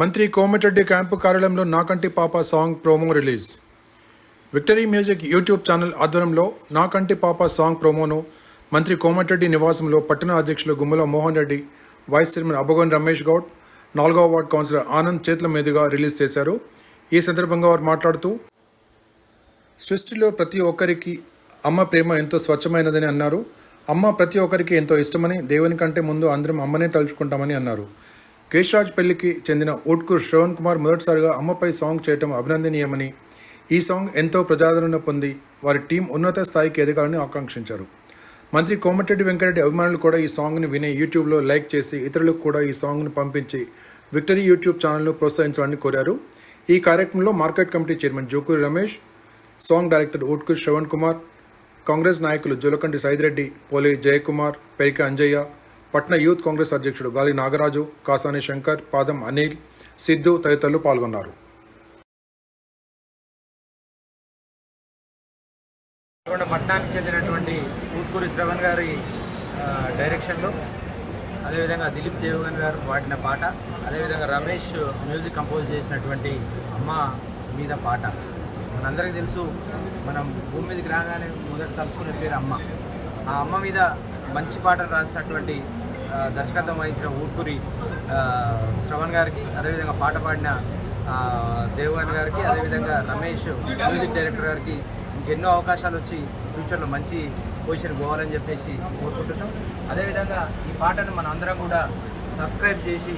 మంత్రి కోమటిరెడ్డి క్యాంపు కార్యాలయంలో నాకంటి పాప song promo release. Victory music YouTube channel ఆధ్వర్యంలో నాకంటి పాప సాంగ్ ప్రోమోను మంత్రి కోమటిరెడ్డి నివాసంలో పట్టణ అధ్యక్షులు గుమ్మల మోహన్ రెడ్డి వైస్ చైర్మన్ అబగోన్ రమేష్ గౌడ్ నాలుగవ వార్డ్ కౌన్సిలర్ ఆనంద్ చేతుల మీదుగా రిలీజ్ చేశారు. ఈ సందర్భంగా వారు మాట్లాడుతూ సృష్టిలో ప్రతి ఒక్కరికి అమ్మ ప్రేమ ఎంతో స్వచ్ఛమైనదని అన్నారు. అమ్మ ప్రతి ఒక్కరికి ఎంతో ఇష్టమని దేవుని కంటే ముందు అందరం అమ్మనే తలుచుకుంటామని అన్నారు. కేశరాజ్ పెళ్ళికి చెందిన ఓట్కూర్ శ్రవణ్ కుమార్ మొదటిసారిగా అమ్మపై సాంగ్ చేయటం అభినందనీయమని ఈ సాంగ్ ఎంతో ప్రజాదరణ పొంది వారి టీం ఉన్నత స్థాయికి ఎదగాలని ఆకాంక్షించారు. మంత్రి కోమటిరెడ్డి వెంకరెడ్డి అభిమానులు కూడా ఈ సాంగ్ని విని యూట్యూబ్లో లైక్ చేసి ఇతరులకు కూడా ఈ సాంగ్ను పంపించి విక్టరీ యూట్యూబ్ ఛానల్ను ప్రోత్సహించాలని కోరారు. ఈ కార్యక్రమంలో market committee chairman Jokuri Ramesh song director Otkur Shravan Kumar Congress నాయకులు జులకంటి సైదిరెడ్డి పోలి జయకుమార్ పెరిక అంజయ్య పట్న యూత్ కాంగ్రెస్ అధ్యక్షుడు గాలి నాగరాజు కాసాని శంకర్ పాదం అనిల్ సిద్ధు తదితరులు పాల్గొన్నారు. నల్గొండ పట్టణానికి చెందినటువంటి ఊత్కూరి శ్రవణ్ గారి డైరెక్షన్లో అదేవిధంగా దిలీప్ దేవగన్ గారు పాడిన పాట అదేవిధంగా రమేష్ మ్యూజిక్ కంపోజ్ చేసినటువంటి అమ్మ మీద పాట. మనందరికీ తెలుసు మనం భూమి మీదకి రాగానే మొదటి తలుచుకునే పేరు అమ్మ. ఆ అమ్మ మీద మంచి పాటలు రాసినటువంటి దర్శకత్వం వహించిన ఊట్కూరి శ్రవణ్ గారికి అదేవిధంగా పాట పాడిన ఆ, దేవగన్ గారికి అదేవిధంగా రమేష్ మ్యూజిక్ డైరెక్టర్ గారికి ఇంకెన్నో అవకాశాలు వచ్చి ఫ్యూచర్లో మంచి పొజిషన్ పోవాలని చెప్పేసి కోరుకుంటున్నాం. అదేవిధంగా ఈ పాటను మన అందరం కూడా సబ్స్క్రైబ్ చేసి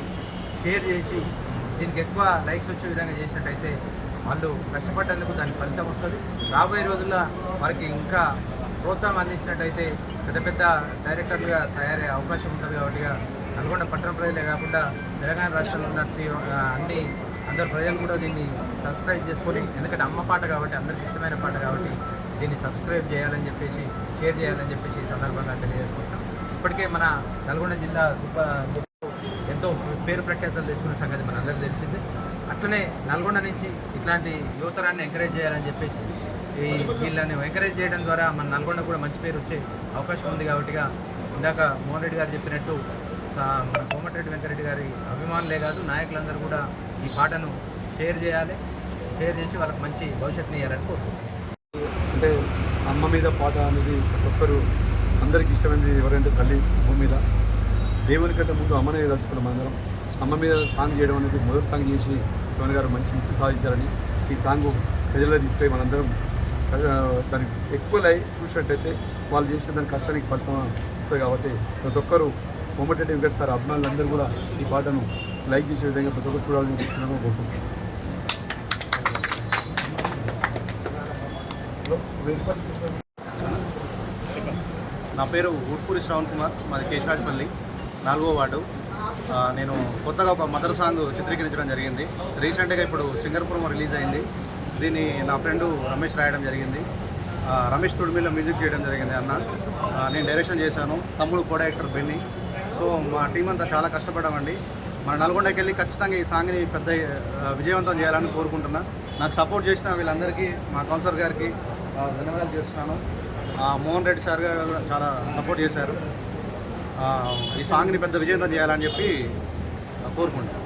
షేర్ చేసి దీనికి ఎక్కువ లైక్స్ వచ్చే విధంగా చేసినట్టయితే వాళ్ళు కష్టపడ్డందుకు దాని ఫలితం వస్తుంది. రాబోయే రోజుల్లో వారికి ఇంకా ప్రోత్సాహం అందించినట్టయితే పెద్ద పెద్ద డైరెక్టర్లుగా తయారయ్యే అవకాశం ఉంటుంది కాబట్టి నల్గొండ పట్టణ ప్రజలే కాకుండా తెలంగాణ రాష్ట్రంలో ఉన్నట్టు అన్ని అందరు ప్రజలు కూడా దీన్ని సబ్స్క్రైబ్ చేసుకొని ఎందుకంటే అమ్మ పాట కాబట్టి అందరికి ఇష్టమైన పాట కాబట్టి దీన్ని సబ్స్క్రైబ్ చేయాలని చెప్పేసి షేర్ చేయాలని చెప్పేసి ఈ సందర్భంగా తెలియజేసుకుంటాం ఇప్పటికే మన నల్గొండ జిల్లా గొప్ప ఎంతో పేరు ప్రఖ్యాతలు తెచ్చుకున్న సంగతి మనందరికీ తెలిసింది. అట్లనే నల్గొండ నుంచి ఇట్లాంటి యువతరాన్ని ఎంకరేజ్ చేయాలని చెప్పేసి ఈ వీళ్ళని ఎంకరేజ్ చేయడం ద్వారా మన నల్గొండ కూడా మంచి పేరు వచ్చే అవకాశం ఉంది కాబట్టిగా ఇందాక మోహన్ రెడ్డి గారు చెప్పినట్టు సా- మన కోమటిరెడ్డి వెంకరెడ్డి గారి అభిమానులే కాదు నాయకులందరూ కూడా ఈ పాటను షేర్ చేయాలి షేర్ చేసి వాళ్ళకి మంచి భవిష్యత్తుని ఇవ్వాలని కోరుతున్నాను అంటే అమ్మ మీద పాట అనేది ప్రతి ఒక్కరు అందరికి ఇష్టమైనది ఎవరంటే తల్లి భూమి మీద. దేవుని కంటే ముందు అమ్మనే తలుచుకున్నాం అందరం. అమ్మ మీద సాంగ్ చేయడం అనేది మొదటి సాంగ్ చేసి శివన్ గారు మంచి ముక్తి సాధించారని ఈ సాంగ్ ప్రజల్లో తీసుకుపోయి మనందరం దానికి ఎక్కువ లై చూసినట్టయితే వాళ్ళు చేసిన దాని కష్టానికి ఫలితం వస్తుంది కాబట్టి ప్రతి ఒక్కరు కోమటిరెడ్డి వెంకట సార్ అభిమానులందరూ కూడా ఈ పాటను లైక్ చేసే విధంగా ప్రతి ఒక్కరు చూడాలని చూస్తున్నాము కోరుకుంటున్నాను నా పేరు ఊట్పూరి శ్రవణ్ కుమార్ మాది కేశరాజపల్లి నాలుగో వార్డు. నేను కొత్తగా ఒక మదర్ సాంగ్ చిత్రీకరించడం జరిగింది. రీసెంట్గా ఇప్పుడు సింగర్పురం రిలీజ్ అయింది. దీన్ని నా ఫ్రెండు రమేష్ రాయడం జరిగింది. రమేష్ తుడిమిలో మ్యూజిక్ చేయడం జరిగింది అన్న. నేను డైరెక్షన్ చేశాను. తమ్ముడు కో డైరెక్టర్ బెన్ని. సో మా టీం అంతా చాలా కష్టపడ్డామండి. మన నల్గొండకి వెళ్ళి ఖచ్చితంగా ఈ సాంగ్ని పెద్ద విజయవంతం చేయాలని కోరుకుంటున్నా. నాకు సపోర్ట్ చేసిన వీళ్ళందరికీ మా కౌన్సిలర్ గారికి ధన్యవాదాలు చేస్తున్నాను. మోహన్ రెడ్డి సార్ గారు కూడా చాలా సపోర్ట్ చేశారు. ఈ సాంగ్ని పెద్ద విజయవంతం చేయాలని చెప్పి కోరుకుంటున్నాను